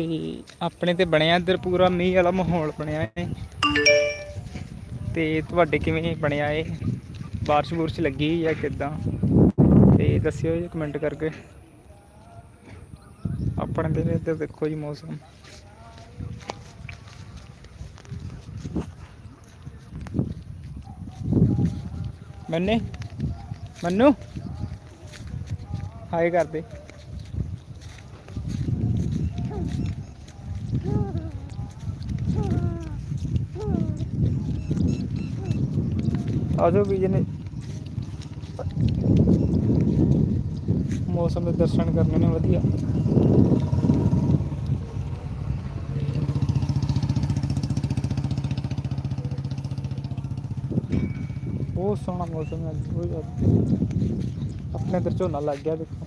ਤੇ ਆਪਣੇ ਤੇ ਬਣਿਆ ਇੱਧਰ ਪੂਰਾ ਮੀਂਹ ਵਾਲਾ ਮਾਹੌਲ ਬਣਿਆ ਹੈ ਤੇ ਤੁਹਾਡੇ ਕਿਵੇਂ ਬਣਿਆ ਏ? ਬਾਰਿਸ਼ ਬੁਰਸ਼ ਲੱਗੀ ਜਾਂ ਕਿਦਾਂ? ਤੇ ਦੱਸਿਓ ਜੀ ਕਮੈਂਟ ਕਰਕੇ। ਆਪਣੇ ਦੇ ਇੱਧਰ ਦੇਖੋ ਜੀ ਮੌਸਮ। ਮੰਨੇ? ਮੰਨੂ? ਹਾਏ ਕਰਦੇ। ਆਜੋ ਵੀ ਜਨੇ ਮੌਸਮ ਦੇ ਦਰਸ਼ਨ ਕਰਨੇ ਨੇ, ਵਧੀਆ। ਬਹੁਤ ਸੋਹਣਾ ਮੌਸਮ ਹੈ ਅੱਜ, ਬਹੁਤ ਆਪਣੇ ਇੱਧਰ ਝੋਨਾ ਲੱਗ ਗਿਆ, ਦੇਖੋ।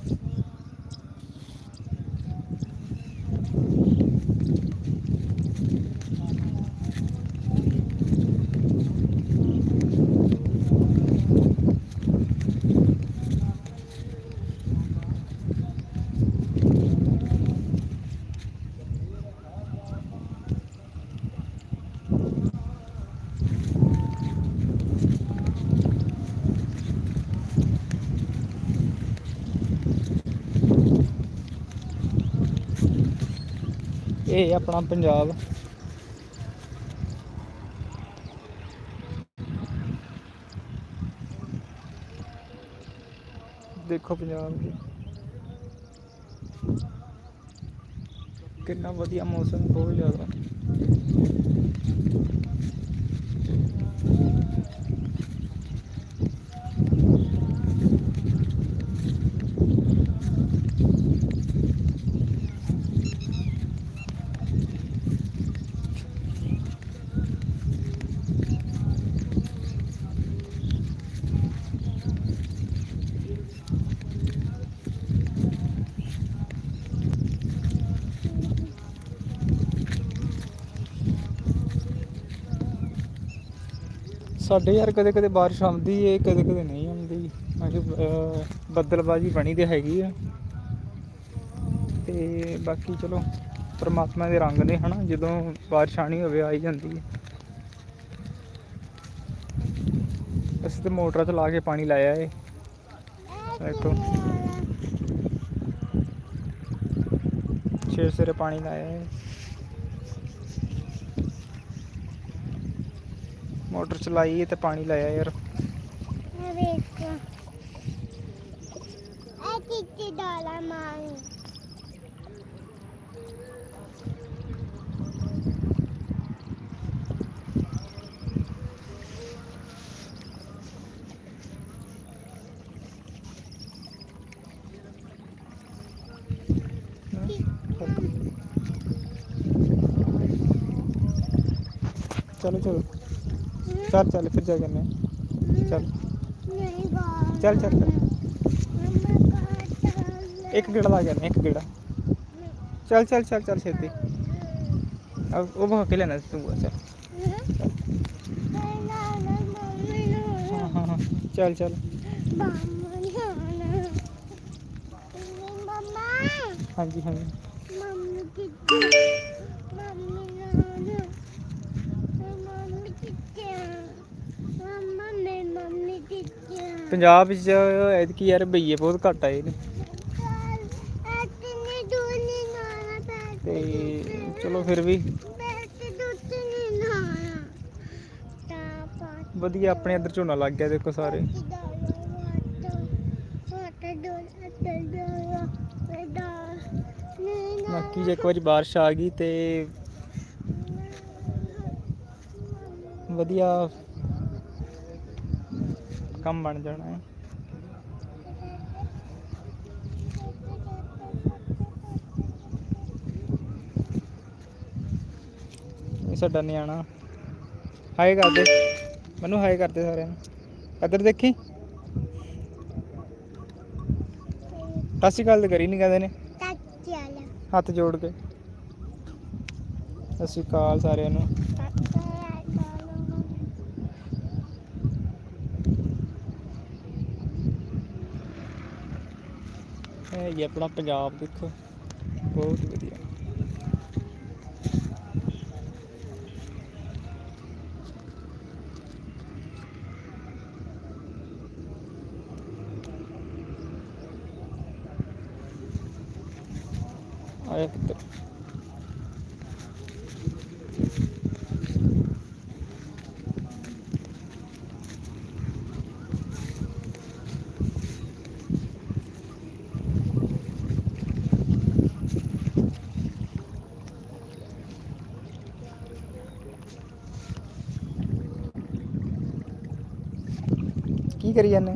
ਇਹ ਆਪਣਾ ਪੰਜਾਬ। ਦੇਖੋ ਪੰਜਾਬ ਜੀ। ਕਿੰਨਾ ਵਧੀਆ ਮੌਸਮ ਬਹੁਤ ਜ਼ਿਆਦਾ। ਸਾਡੇ ਯਾਰ ਕਦੇ ਕਦੇ ਬਾਰਿਸ਼ ਆਉਂਦੀ ਏ, ਕਦੇ ਕਦੇ ਨਹੀਂ ਆਉਂਦੀ। ਬਾਕੀ ਬੱਦਲਬਾਜੀ ਬਣੀ ਤੇ ਹੈਗੀ ਆ। ਤੇ ਬਾਕੀ ਚਲੋ, ਪਰਮਾਤਮਾ ਦੇ ਰੰਗ ਨੇ, ਹਨਾ, ਜਦੋਂ ਬਾਰਿਸ਼ ਆਣੀ ਹੋਵੇ ਆਈ ਜਾਂਦੀ ਹੈ ਅਸੀਂ ਤੇ ਮੋਟਰਾਂ ਚਲਾ ਕੇ ਪਾਣੀ ਲਾਇਆ ਏ। ਦੇਖੋ। ਛੇ ਸਿਰੇ ਪਾਣੀ ਲਾਇਆ ਏ। ਮੋਟਰ ਚਲਾਈ ਏ ਤੇ ਪਾਣੀ ਲਾਇਆ ਯਾਰ। ਮੈਂ ਵੇਖ। ਇਹ ਚਿੱਟੀ ਡਾਲਾ ਮਾਰੀ। ਚਲੋ ਚਲੋ। ਚੱਲ ਚੱਲ ਫਿਰ ਜਾ ਕਰਨੇ ਚੱਲ ਨਹੀਂ ਬਾਹਰ ਚੱਲ ਚੱਲ ਚੱਲ ਮੰਮਾ ਕਾਟਾ ਇੱਕ ਗੇੜਾ ਲਾ ਜਾਂਦੇ ਇੱਕ ਗੇੜਾ ਚੱਲ ਚੱਲ ਚੱਲ ਚੱਲ ਛੇਤੀ ਆ ਉਹ ਭਾ ਕੇ ਲੈਣਾ ਸੀ ਤੂੰ ਚੱਲ ਹਾਂ ਹਾਂ ਹਾਂ ਚੱਲ ਚੱਲ ਹਾਂਜੀ ਹਾਂਜੀ ਪੰਜਾਬ ਵਿੱਚ ਐਤਕੀ ਯਾਰ ਬਈਏ ਬਹੁਤ ਘੱਟ ਆਏ ਨੇ। ਤੇ ਚਲੋ ਫਿਰ ਵੀ ਵਧੀਆ ਆਪਣੇ ਅੰਦਰ ਝੋਨਾ ਲੱਗ ਗਿਆ ਦੇਖੋ ਸਾਰੇ। ਬਾਕੀ ਜੇ ਇੱਕ ਵਾਰੀ ਬਾਰਿਸ਼ ਆ ਗਈ ਤੇ ਵਧੀਆ ਕੰਮ ਬਣ ਜਾਣਾ ਹੈ। ਇਹ ਸਾਡਾ ਨਿਆਣਾ। ਹਾਏ ਕਰਦੇ। ਮੈਨੂੰ ਹਾਏ ਕਰਦੇ ਸਾਰਿਆਂ ਨੂੰ। ਇੱਧਰ ਦੇਖੀ। ਸਤਿ ਸ਼੍ਰੀ ਅਕਾਲ ਤੇ ਕਰੀ ਨਹੀਂ ਕਹਿੰਦੇ ਨੇ। ਹੱਥ ਜੋੜ ਕੇ। ਸਤਿ ਸ਼੍ਰੀ ਅਕਾਲ ਸਾਰਿਆਂ ਨੂੰ। ਹੈਗੀ ਆਪਣਾ ਪੰਜਾਬ ਦੇਖੋ ਬਹੁਤ ਵਧੀਆ ਆਇਆ ਪੁੱਤ ਕੀ ਕਰੀ ਜਾਂਦੇ?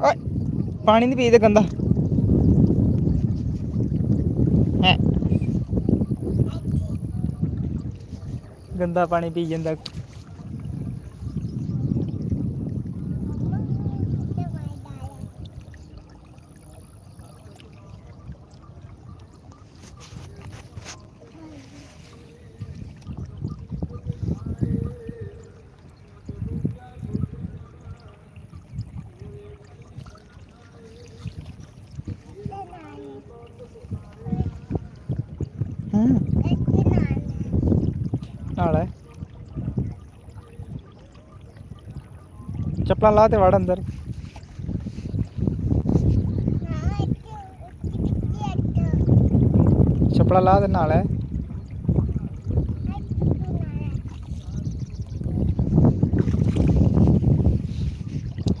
ਓਏ ਪਾਣੀ ਨਹੀਂ ਪੀਦੇ ਗੰਦਾ। ਹੈ। ਗੰਦਾ ਪਾਣੀ ਪੀ ਜਾਂਦਾ ਤੇ ਮੈਂ ਡਾਲਾ ਤੇ ਨਾਨੀ ਹੂੰ ਇੱਥੇ ਨਾਨੀ ਨਾਲ ਹੈ ਚੱਪਲਾਂ ਲਾ ਤੇ ਵੜ ਅੰਦਰ। ਨਾ ਇੱਥੇ ਇੱਥੇ ਇੱਥੇ ਚੱਪਲਾਂ ਨਾਲ ਹੈ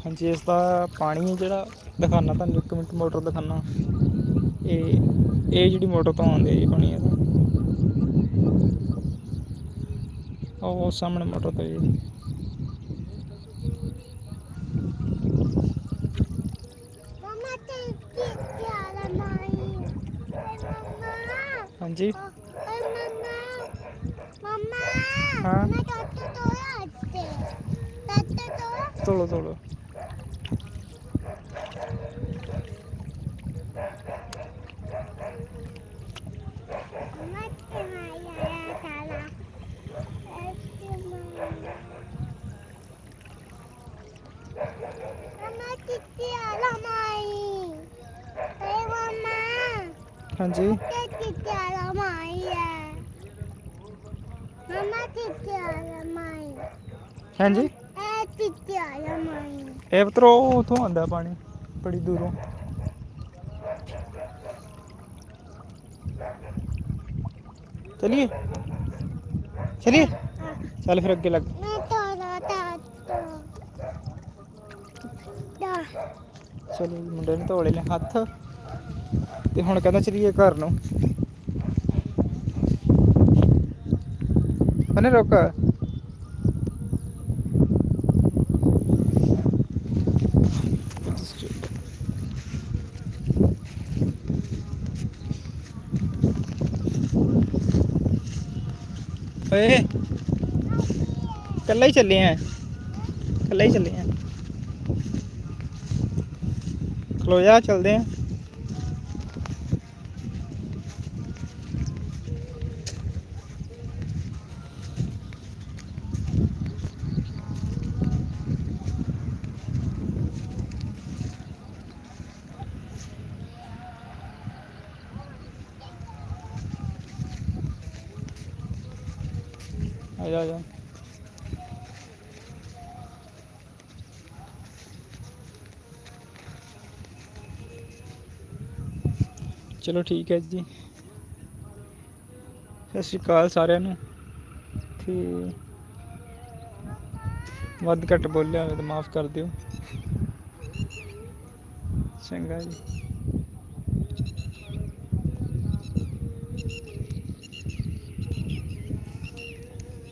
ਹਾਂਜੀ, ਇਸ ਦਾ ਪਾਣੀ ਜਿਹੜਾ ਦਿਖਾਣਾ ਤੁਹਾਨੂੰ, ਇੱਕ ਮਿੰਟ ਮੋਟਰ ਦਿਖਾਣਾ ਇਹ ਇਹ ਜਿਹੜੀ ਮੋਟਰ ਤੋਂ ਆਉਂਦੀ ਹੈ ਜੀ ਪਾਣੀ ਇਹਦਾ। ਉਹ ਸਾਹਮਣੇ ਮੋਟਰ ਤੋਂ ਜੀ। ਆਲਾ ਮਾਈ ਏ ਮਮਾ ਹਾਂਜੀ ਤੇ ਕਿੱਥੇ ਆਲਾ ਮਾਈ ਹੈ ਮਮਾ ਕਿੱਥੇ ਆਲਾ ਮਾਈ ਹਾਂਜੀ? ਇਹ ਕਿੱਥੇ ਆਲਾ ਮਾਈ ਇਹ ਪਤਰੋ ਉਥੋਂ ਆਉਂਦਾ ਪਾਣੀ ਬੜੀ ਦੂਰੋਂ। ਚਲਿਏ? ਚਲਿਏ? ਚੱਲ ਫਿਰ ਅੱਗੇ ਲੱਗ। ਮੈਂ ਤੋੜਾ ਦਾ ਚਲੋ ਮੁੰਡੇ ਨੇ ਧੋਲੇ ਨੇ ਹੱਥ। ਤੇ ਹੁਣ ਕਹਿੰਦਾ ਚਲੀਏ ਘਰ ਨੂੰ। ਬਨੇ ਰੁਕ ਓਏ। ਕੱਲਾ ਹੀ ਚੱਲੇ ਆ। ਕੱਲਾ ਹੀ ਚੱਲੇ ਆ। ਖਲੋ ਜਾ, ਚਲਦੇ ਆ। ਆ ਜਾ ਜਾ ਚਲੋ ਠੀਕ ਹੈ ਜੀ। ਸਤਿ ਸ਼੍ਰੀ ਅਕਾਲ ਸਾਰਿਆਂ ਨੂੰ। ਤੇ ਵੱਧ ਘੱਟ ਬੋਲਿਆ ਹੋਵੇ ਤਾਂ ਮਾਫ ਕਰ ਦਿਓ। ਚੰਗਾ ਜੀ।